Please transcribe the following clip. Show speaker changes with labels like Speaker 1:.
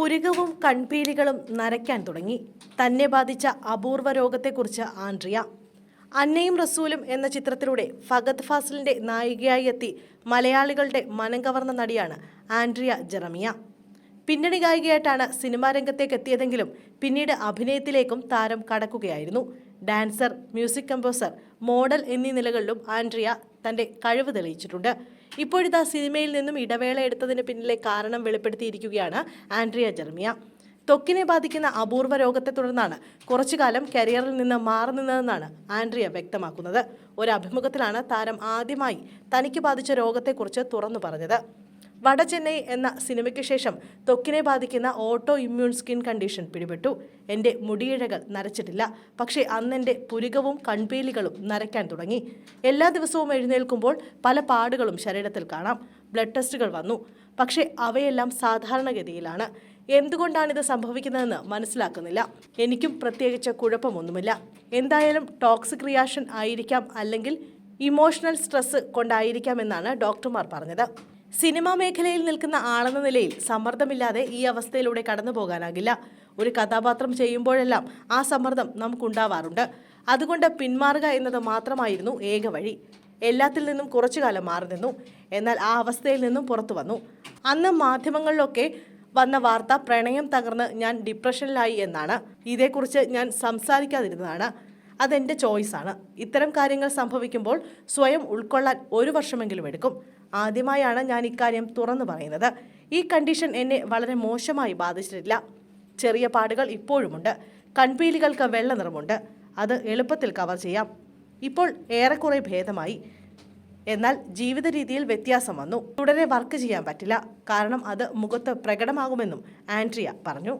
Speaker 1: പുരുകവും കൺപീലികളും നരയ്ക്കാൻ തുടങ്ങി. തന്നെ ബാധിച്ച അപൂർവ രോഗത്തെക്കുറിച്ച് ആൻഡ്രിയ. അന്നയും റസൂലും എന്ന ചിത്രത്തിലൂടെ ഫഗത് ഫാസിലിന്റെ നായികയായി എത്തി മലയാളികളുടെ മനം കവർന്ന നടിയാണ് ആൻഡ്രിയ ജെറമിയ. പിന്നണി ഗായികയായിട്ടാണ് സിനിമാ രംഗത്തേക്ക് എത്തിയതെങ്കിലും പിന്നീട് അഭിനയത്തിലേക്കും താരം കടക്കുകയായിരുന്നു. ഡാൻസർ മ്യൂസിക് കമ്പോസർ മോഡൽ എന്നീ നിലകളിലും ആൻഡ്രിയ തന്റെ കഴിവ് തെളിയിച്ചിട്ടുണ്ട്. ഇപ്പോഴിതാ സിനിമയിൽ നിന്നും ഇടവേള എടുത്തതിന് പിന്നിലെ കാരണം വെളിപ്പെടുത്തിയിരിക്കുകയാണ് ആൻഡ്രിയ ജെർമിയ ത്വക്കിനെ ബാധിക്കുന്ന അപൂർവ രോഗത്തെ തുടർന്നാണ് കുറച്ചു കാലം കരിയറിൽ നിന്ന് മാറി നിന്നതെന്നാണ് ആൻഡ്രിയ വ്യക്തമാക്കുന്നത്. ഒരു അഭിമുഖത്തിലാണ് താരം ആദ്യമായി തനിക്ക് ബാധിച്ച രോഗത്തെക്കുറിച്ച് തുറന്നു പറഞ്ഞത്. വട ചെന്നൈ എന്ന സിനിമയ്ക്ക് ശേഷം ത്വക്കിനെ ബാധിക്കുന്ന ഓട്ടോ ഇമ്മ്യൂൺ സ്കിൻ കണ്ടീഷൻ പിടിപെട്ടു. എന്റെ മുടിയിഴകൾ നരച്ചിട്ടില്ല. പക്ഷേ അന്നെന്റെ പുരുകവും കൺപീലികളും നരയ്ക്കാൻ തുടങ്ങി. എല്ലാ ദിവസവും എഴുന്നേൽക്കുമ്പോൾ പല പാടുകളും ശരീരത്തിൽ കാണാം. ബ്ലഡ് ടെസ്റ്റുകൾ വന്നു. പക്ഷേ അവയെല്ലാം സാധാരണഗതിയിലാണ്. എന്തുകൊണ്ടാണിത് സംഭവിക്കുന്നതെന്ന് മനസ്സിലാക്കുന്നില്ല. എനിക്കും പ്രത്യേകിച്ച് കുഴപ്പമൊന്നുമില്ല. എന്തായാലും ടോക്സിക് റിയാക്ഷൻ ആയിരിക്കാം അല്ലെങ്കിൽ ഇമോഷണൽ സ്ട്രെസ് കൊണ്ടായിരിക്കാം എന്നാണ് ഡോക്ടർമാർ പറഞ്ഞത്. സിനിമാ മേഖലയിൽ നിൽക്കുന്ന ആളെന്ന നിലയിൽ സമ്മർദ്ദമില്ലാതെ ഈ അവസ്ഥയിലൂടെ കടന്നു പോകാനാകില്ല ഒരു കഥാപാത്രം ചെയ്യുമ്പോഴെല്ലാം ആ സമ്മർദ്ദം നമുക്കുണ്ടാവാറുണ്ട്. അതുകൊണ്ട് പിന്മാറുക എന്നത് മാത്രമായിരുന്നു ഏക വഴി. എല്ലാത്തിൽ നിന്നും കുറച്ചു കാലം മാറി നിന്നു. എന്നാൽ ആ അവസ്ഥയിൽ നിന്നും പുറത്തു വന്നു. അന്ന് മാധ്യമങ്ങളിലൊക്കെ വന്ന വാർത്ത പ്രണയം തകർന്ന് ഞാൻ ഡിപ്രഷനിലായി എന്നാണ്. ഇതേക്കുറിച്ച് ഞാൻ സംസാരിക്കാതിരുന്നതാണ്. അതെന്റെ ചോയ്സാണ് ഇത്തരം കാര്യങ്ങൾ സംഭവിക്കുമ്പോൾ സ്വയം ഉൾക്കൊള്ളാൻ ഒരു വർഷമെങ്കിലും എടുക്കും. ആദ്യമായാണ് ഞാൻ ഇക്കാര്യം തുറന്നു പറയുന്നത്. ഈ കണ്ടീഷൻ എന്നെ വളരെ മോശമായി ബാധിച്ചിട്ടില്ല. ചെറിയ പാടുകൾ ഇപ്പോഴുമുണ്ട്. കൺപീലികൾക്ക് വെള്ള നിറമുണ്ട്. അത് എളുപ്പത്തിൽ കവർ ചെയ്യാം. ഇപ്പോൾ ഏറെക്കുറെ ഭേദമായി. എന്നാൽ ജീവിത രീതിയിൽ വ്യത്യാസം വന്നു. തുടരെ വർക്ക് ചെയ്യാൻ പറ്റില്ല. കാരണം അത് മുഖത്ത് പ്രകടമാകുമെന്നും ആൻഡ്രിയ പറഞ്ഞു.